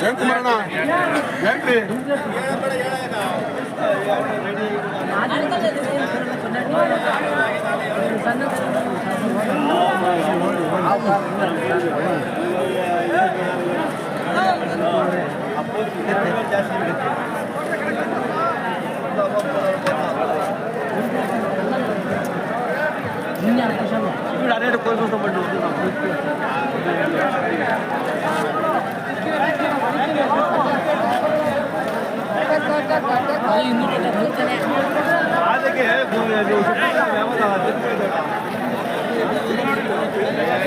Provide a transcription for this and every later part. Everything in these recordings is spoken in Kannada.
ஜெயக்குமாரண்ணா நன்றி. அப்போ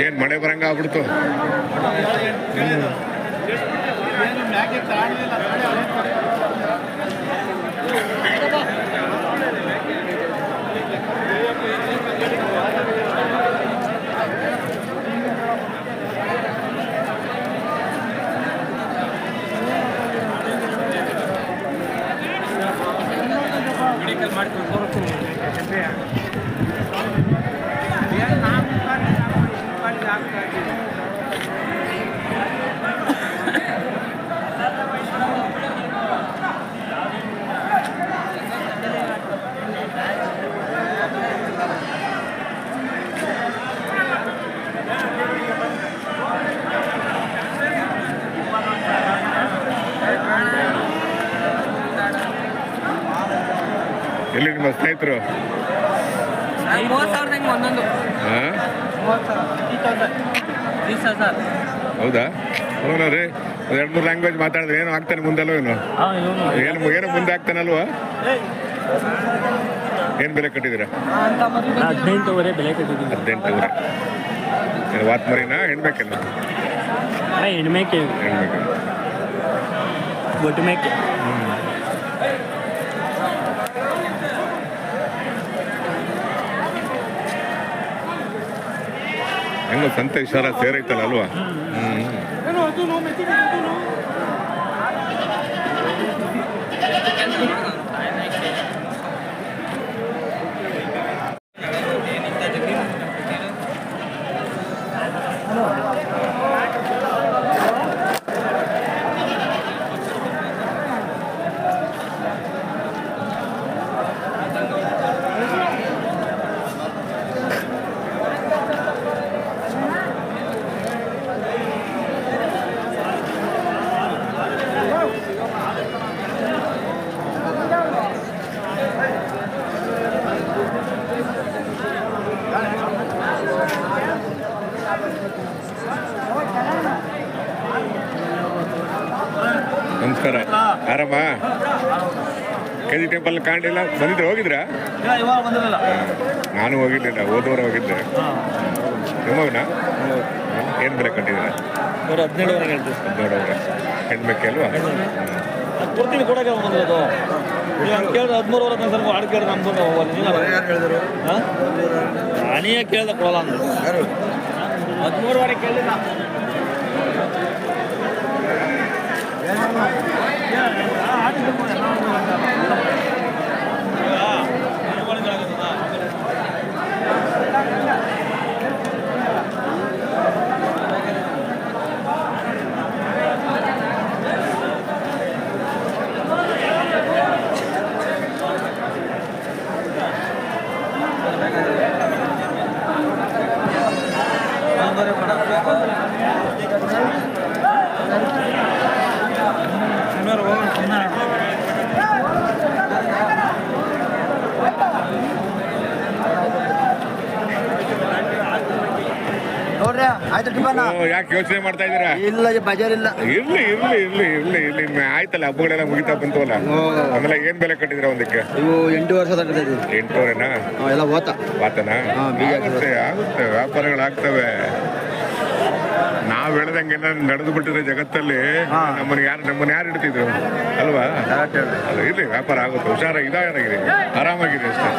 ಏನ್ ಮಳೆ ಬರಂಗ ಆಗ್ಬಿಡ್ತು ಎಲ್ಲಿ ನಿಮ್ಮ ಸ್ನೇಹಿತರು. ಹೌದಾ? ಹೌದಾ ಹೌದ್ರಿ ಎರಡು ಮೂರು ಲ್ಯಾಂಗ್ವೇಜ್ ಮಾತಾಡಿದ್ರೆ ಏನು ಆಗ್ತಾನೆ ಮುಂದಲ್ಲೋ ಏನು ಏನು ಏನು ಮುಂದೆ ಆಗ್ತಾನಲ್ವಾ? ಏನು ಬೆಲೆ ಕಟ್ಟಿದ್ದೀರಾ? ಹದಿನೆಂಟುವರೆ ಬೆಲೆ ಕಟ್ಟಿದ್ದೀವಿ. ಹದಿನೆಂಟುವರೆ. ವಾತ್ ಮರಿನಾ ಹೆಣ್ಬೇಕೇನು ಹೆಣ್ಮೇಕೆ ಹೆಣ್ಬೇಕು ಒಟ್ಟು ಮೇಕೆ. ಹೆಂಗೋ ಸಂತೆ ಸೇರೈತಲ್ಲ ಅಲ್ವಾ? ನಮಸ್ಕಾರ. ಆರಾಮ? ಕೆ ಜಿ ಟೆಂಪಲ್ ಕಾಣಲಿಲ್ಲ. ಬಂದಿದ್ರೆ ಹೋಗಿದ್ರಾ? ನಾನು ಹೋಗಿರ್ಲಿಲ್ಲ ಹೋದವರು ಹೋಗಿದ್ದೆ. ನಿಮ್ಮವನ ಏನು ಬೆಲೆ ಕಟ್ಟಿದ್ದೀರಾ? ಅವ್ರು. ಹದಿನೇಳುವರೆ ನೋಡೋರೆ ಹೆಣ್ಬೇಕೆ ಅಲ್ವಾ ಅದು ಕೊಡ್ತೀವಿ ಕೊಡೋಕೆ ಬಂದಿರೋದು ನೀವು ಹಂಗೆ ಕೇಳಿದ್ರೆ ಹದಿಮೂರುವರೆ ತನಕ ಸ್ವಲ್ಪ ಹಾಡು ಕೇಳಿದ್ರೆ ನಮ್ದು ಹೋಗಲ್ಲ ನೀನು ಹಾಂ? ನಾನೇ ಕೇಳ್ದೆ ಕೊಡಲ್ಲ ಅಂದ್ರೆ. ಹದಿಮೂರುವರೆ ಕೇಳಿಲ್ಲ. ஆட்டுக்கு ಆಯ್ತು ಟಿಫನ್ ಯಾಕೆ ಯೋಚನೆ ಮಾಡ್ತಾ ಇದ್ದೀರಾ? ಇಲ್ಲ ಬಜಾರ್ ಇಲ್ಲ. ಇರ್ಲಿ ಇರ್ಲಿ ಇರ್ಲಿ ಇರ್ಲಿ ಇರ್ಲಿ. ಇನ್ನು ಆಯ್ತಲ್ಲ ಹಬ್ಬಗಳೆಲ್ಲ ಮುಗಿತಾ ಬಂತವಲ್ಲ ಆಮೇಲೆ ಏನ್ ಬೆಲೆ ಕಟ್ಟಿದ್ರ ಒಂದಕ್ಕೆ? ಇವು ಎಂಟು ವರ್ಷ ತಗೊಂಡಿದ್ದೀವಿ ಎಂಟೂವರೆನಾ? ಎಲ್ಲ ಓತ. ವಾತನ ಹಾ, ಬೀಜ ಆಗುತ್ತೆ ಆಗುತ್ತೆ ವ್ಯಾಪಾರಗಳಾಗ್ತವೆ ನಾವ್ ಹೇಳ್ದಂಗೆ ನಡೆದು ಬಿಟ್ಟಿದ್ರೆ ಜಗತ್ತಲ್ಲಿ. ಹಾ. ನಮ್ಮನ್ನ ಯಾರು ನಮ್ಮನ್ನ ಯಾರು ಇಡ್ತಿದ್ರು ಅಲ್ವಾ? ಇರ್ಲಿ ವ್ಯಾಪಾರ ಆಗುತ್ತೆ. ಹುಷಾರ ಇದಾಗಿದೆ ಆರಾಮಾಗಿದೆ ಅಷ್ಟೇ.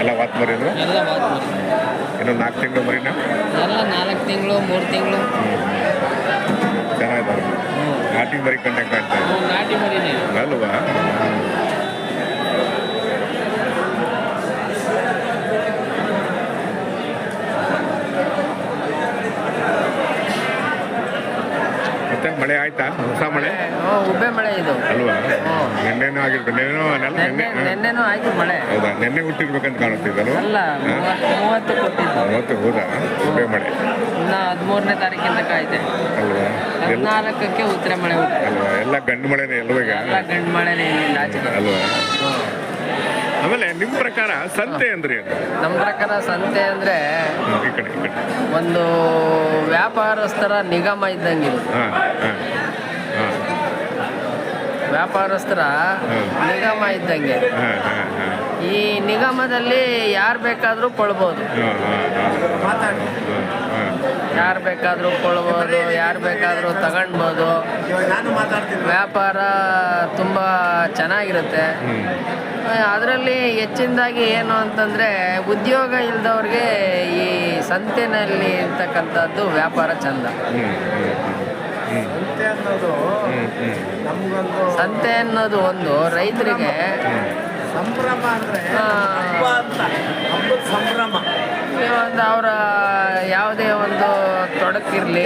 ಎಲ್ಲ ವಾತ್ ಮರಿದು ಎಲ್ಲ ನಾಲ್ಕು ತಿಂಗಳು ಮರಿನಾ? ಎಲ್ಲ ನಾಲ್ಕು ತಿಂಗಳು ಮೂರು ತಿಂಗಳು. ಚೆನ್ನಾಗಿದ್ದಾರೆ ನಾಟಿ ಮರಿ ಕಂಡಕ್ಟ್ ಆಗ್ತಾ ಇದೆ ನಾಟಿ ಮರಿನೇ. ಅಲ್ವಾ? ಆಯ್ತಾ ಹೊಸ ಮಳೆ? ಉಬ್ಬೆ ಮಳೆ ಇದು. ಅಲ್ವಾ? ನೆನ್ನೆನೂ ಆಗಿರ್ಬೇಕು. ನೆನ್ನೆನೂ ನೆನ್ನೆ ನೆನ್ನೆ ನೆನ್ನೆನೂ ಆಯ್ತು ಮಳೆ. ಹೌದಾ? ನೆನ್ನೆ ಹುಟ್ಟಿರ್ಬೇಕಂತ ಕಾಣುತ್ತಿದ್ದಲ್ಲ ಅಲ್ಲ ಮೂವತ್ತು ಮೂವತ್ತು ಕೊಟ್ಟಿದ್ದು ಮೂವತ್ತು ಹೌದಾ? ಉಬ್ಬೆ ಮಳೆ. ಇನ್ನ ಹದಿಮೂರನೇ ತಾರೀಕಿಂದ ಕಾಯ್ದೆ. ಅಲ್ವಾ? ಹದಿನಾಲ್ಕಕ್ಕೆ ಉತ್ತರ ಮಳೆ ಅಲ್ವಾ? ಎಲ್ಲ ಗಂಡು ಮಳೆನೇ ಅಲ್ವಾ ಈಗ? ಎಲ್ಲ ಗಂಡು ಮಳೆನೇ ಆಚೆ ಅಲ್ವಾ? ಆಮೇಲೆ ನಿಮ್ಮ ಪ್ರಕಾರ ಸಂತೆ ಅಂದ್ರೆ ನಮ್ಮ ಪ್ರಕಾರ ಸಂತೆ ಅಂದ್ರೆ ಒಂದು ವ್ಯಾಪಾರಸ್ಥರ ನಿಗಮ ಇದ್ದಂಗಿಲ್ಲ ಇದು. ಹಾಂ ಹಾಂ ಹಾಂ. ವ್ಯಾಪಾರಸ್ಥರ ನಿಗಮ ಇದ್ದಂಗೆ. ಈ ನಿಗಮದಲ್ಲಿ ಯಾರು ಬೇಕಾದರೂ ಕೊಳ್ಬೋದು. ಯಾರು ಬೇಕಾದರೂ ಕೊಳ್ಬೋದು ಯಾರು ಬೇಕಾದರೂ ತಗೊಳ್ಬೋದು ವ್ಯಾಪಾರ ತುಂಬ ಚೆನ್ನಾಗಿರುತ್ತೆ. ಅದರಲ್ಲಿ ಹೆಚ್ಚಿನದಾಗಿ ಏನು ಅಂತಂದರೆ ಉದ್ಯೋಗ ಇಲ್ಲದವ್ರಿಗೆ ಈ ಸಂತೆನಲ್ಲಿ ಇರ್ತಕ್ಕಂಥದ್ದು ವ್ಯಾಪಾರ ಚಂದ. ಸಂತೆ ಅನ್ನೋದು ಒಂದು ರೈತರಿಗೆ ಸಂಭ್ರಮ ಅಂದ್ರೆ ಹಬ್ಬ ಅಂತ. ಹಬ್ಬದ ಸಂಭ್ರಮ. ಒಂದು ಅವರ ಯಾವುದೇ ಒಂದು ತೊಡಕಿರಲಿ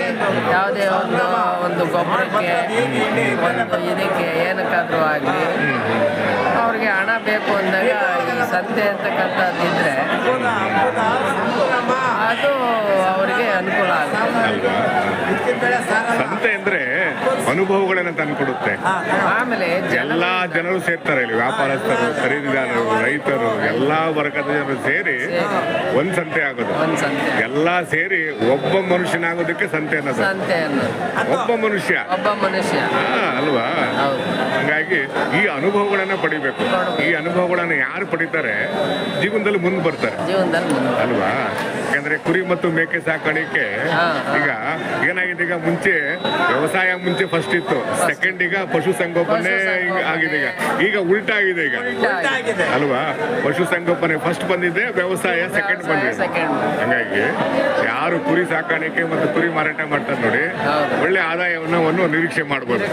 ಯಾವುದೇ ಒಂದು ಒಂದು ಗೊಬ್ಬರಕ್ಕೆ ಒಂದು ಇದಕ್ಕೆ ಏನಕ್ಕಾದರೂ ಆಗಲಿ ಅವ್ರಿಗೆ ಹಣ ಬೇಕು ಅಂದಾಗ ಈ ಸಂತೆ ಅಂತಕ್ಕಂಥದ್ದು ಇದ್ರೆ ಹಬ್ಬದ ಹಬ್ಬದ ಸಂಭ್ರಮ. ಅದು ಅವರಿಗೆ ಅನುಕೂಲ ಆಗುತ್ತೆ. ಕೊಡುತ್ತೆ ಅಂದ್ರೆ ಅನುಭವಗಳನ್ನು ತಂದುಕೊಡುತ್ತೆ ಆಮೇಲೆ ಎಲ್ಲಾ ಜನರು ಸೇರ್ತಾರೆ ಇಲ್ಲಿ ವ್ಯಾಪಾರಸ್ಥರು ಖರೀದಿದಾರರು ರೈತರು ಎಲ್ಲಾ ವರ್ಗದ ಜನರು ಸೇರಿ ಒಂದ್ ಸಂತೆ ಆಗೋದು. ಒಂದು ಸಂತೆ. ಎಲ್ಲಾ ಸೇರಿ ಒಬ್ಬ ಮನುಷ್ಯನಾಗೋದಕ್ಕೆ ಸಂತೆ ಅನ್ನೋದು. ಒಬ್ಬ ಮನುಷ್ಯ. ಒಬ್ಬ ಮನುಷ್ಯ. ಅಲ್ವಾ? ಹಾಗಾಗಿ ಹಂಗಾಗಿ ಈ ಅನುಭವಗಳನ್ನ ಪಡಿಬೇಕು. ಈ ಅನುಭವಗಳನ್ನ ಯಾರು ಪಡಿತಾರೆ? ಜೀವನದಲ್ಲಿ ಮುಂದೆ ಬರ್ತಾರೆ. ಜೀವನದಲ್ಲಿ ಅಲ್ವಾ? ಯಾಕಂದ್ರೆ ಕುರಿ ಮತ್ತು ಮೇಕೆ ಸಾಕಾಣಿಕೆ. ಈಗ ಏನಾಗಿದೆ? ಈಗ ಮುಂಚೆ ವ್ಯವಸಾಯ ಮುಂಚೆ ಫಸ್ಟ್ ಇತ್ತು. ಸೆಕೆಂಡ್ ಈಗ ಪಶು ಸಂಗೋಪನೆ ಆಗಿದೆ ಈಗ. ಈಗ ಉಲ್ಟಾ ಆಗಿದೆ ಈಗ ಆಗಿದೆ ಅಲ್ವಾ? ಪಶು ಸಂಗೋಪನೆ ಫಸ್ಟ್ ಬಂದಿದೆ ವ್ಯವಸಾಯ ಸೆಕೆಂಡ್ ಬಂದಿದೆ. ಹಂಗಾಗಿ ಯಾರು ಕುರಿ ಸಾಕಾಣಿಕೆ ಮತ್ತು ಕುರಿ ಮಾರಾಟ ಮಾಡ್ತಾರೆ ನೋಡಿ ಒಳ್ಳೆ ಆದಾಯವನ್ನ ಒಂದು ನಿರೀಕ್ಷೆ ಮಾಡ್ಬೋದು.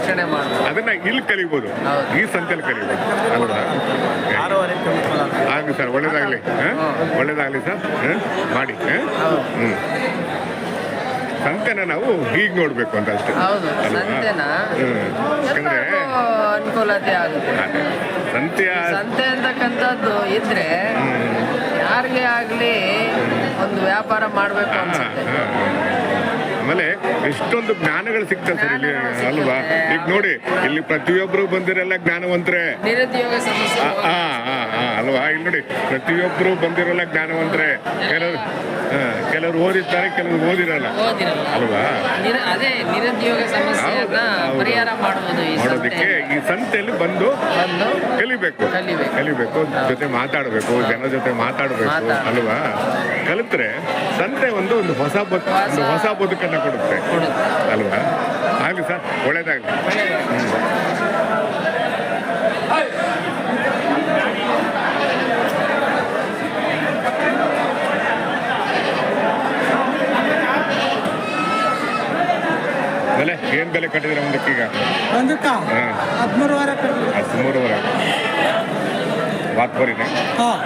ಅದನ್ನ ಇಲ್ಲಿ ಕಲಿಬಹುದು ಈ ಸಂತೆಯಲ್ಲಿ ಕಲಿಬಹುದು ಅಲ್ವಾ? ಆಗ್ಲಿ ಸರ್ ಒಳ್ಳೇದಾಗ್ಲಿ. ಹ? ಒಳ್ಳೇದಾಗ್ಲಿ ಸರ್. ಮಾಡಿ. ಸಂತೆನ ನಾವು ಹೀಗ್ ನೋಡ್ಬೇಕು ಅಂತ ಅಷ್ಟೇ. ಅನುಕೂಲತೆ ಆಗುತ್ತೆ. ಸಂತೆಯ ಸಂತೆ ಅಂತಕ್ಕಂಥದ್ದು ಇದ್ರೆ ಯಾರಿಗೆ ಆಗ್ಲಿ ಒಂದು ವ್ಯಾಪಾರ ಮಾಡ್ಬೇಕು ಅನ್ಸುತ್ತೆ. ಹಾ. ಆಮೇಲೆ ಎಷ್ಟೊಂದು ಜ್ಞಾನಗಳು ಸಿಗ್ತದೆ ಸರ್ ಇಲ್ಲಿ ಅಲ್ವಾ? ಈಗ ನೋಡಿ ಇಲ್ಲಿ ಪ್ರತಿಯೊಬ್ರು ಬಂದಿರಲ್ಲ ಜ್ಞಾನವಂತ್ರೆ. ಆ, ಆ, ಅಲ್ವಾ? ಇಲ್ಲಿ ನೋಡಿ ಪ್ರತಿಯೊಬ್ರು ಬಂದಿರಲ್ಲ ಜ್ಞಾನವಂತ್ರೆ. ಕೆಲವರು ಹಾ, ಕೆಲವರು ಓದಿರ್ತಾರೆ ಕೆಲವರು ಓದಿರಲ್ಲ. ಅಲ್ವಾ? ಅದೇ ನಿರುದ್ಯೋಗ ಸಮಸ್ಯೆಯನ್ನ ಪರಿಹಾರ ಮಾಡುವುದು ಮಾಡೋದಕ್ಕೆ ಈ ಸಂತೆಯಲ್ಲಿ ಬಂದು ಕಲಿಬೇಕು. ಕಲಿಬೇಕು. ಜೊತೆ ಮಾತಾಡಬೇಕು ಜನ ಜೊತೆ ಮಾತಾಡ್ಬೇಕು. ಅಲ್ವಾ? ಕಲಿತ್ರೆ ಸಂತೆ ಒಂದು ಒಂದು ಹೊಸ ಬದುಕು ಒಂದು ಹೊಸ ಬದುಕನ್ನು ಕೊಡುತ್ತೆ. ಅಲ್ವಾ? ಆಗಲಿ ಸರ್ ಒಳ್ಳೇದಾಗಲಿ. ಬೆಲೆ ಏನ್ ಬೆಲೆ ಕಟ್ಟಿದ್ರೆ ಒಂದಕ್ಕೀಗ ಹದಿಮೂರು ವಾರ ಹದಿಮೂರುವರೆ ಹದಿಮೂರುವರೆ. ಬಾತ್ಕೋರಿನ ಹಾಂ.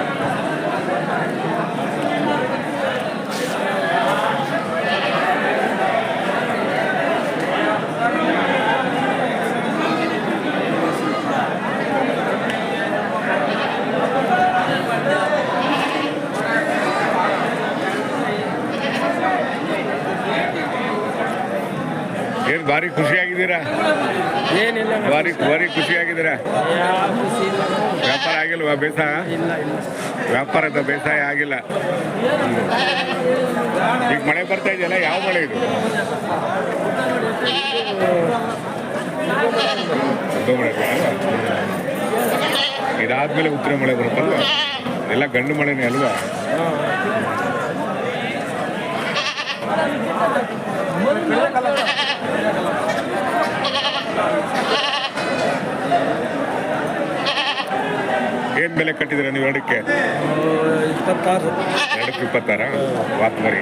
ಭಾರಿ ಖುಷಿಯಾಗಿದ್ದೀರಾ? ಏನಿಲ್ಲ ಭಾರಿ ಭಾರಿ ಖುಷಿಯಾಗಿದ್ದೀರಾ? ವ್ಯಾಪಾರ ಆಗಿಲ್ವಾ ಬೇಸಾಯ? ವ್ಯಾಪಾರದ ಬೇಸಾಯ ಆಗಿಲ್ಲ. ಈಗ ಮಳೆ ಬರ್ತಾ ಇದೆಯಲ್ಲ ಯಾವ ಮಳೆ ಇದು? ಇದಾದ್ಮೇಲೆ ಉತ್ತರ ಮಳೆ ಬರುತ್ತಲ್ವಾ ಎಲ್ಲ ಗಂಡು ಮಳೆನೇ ಅಲ್ವಾ? ಏನು ಬೆಲೆ ಕಟ್ಟಿದ್ರೆ ನೀವು ಎರಡಕ್ಕೆ? ಇಪ್ಪತ್ತಾರು. ಎರಡಕ್ಕೆ ಇಪ್ಪತ್ತಾರ? ವಾತ್ಮರಿ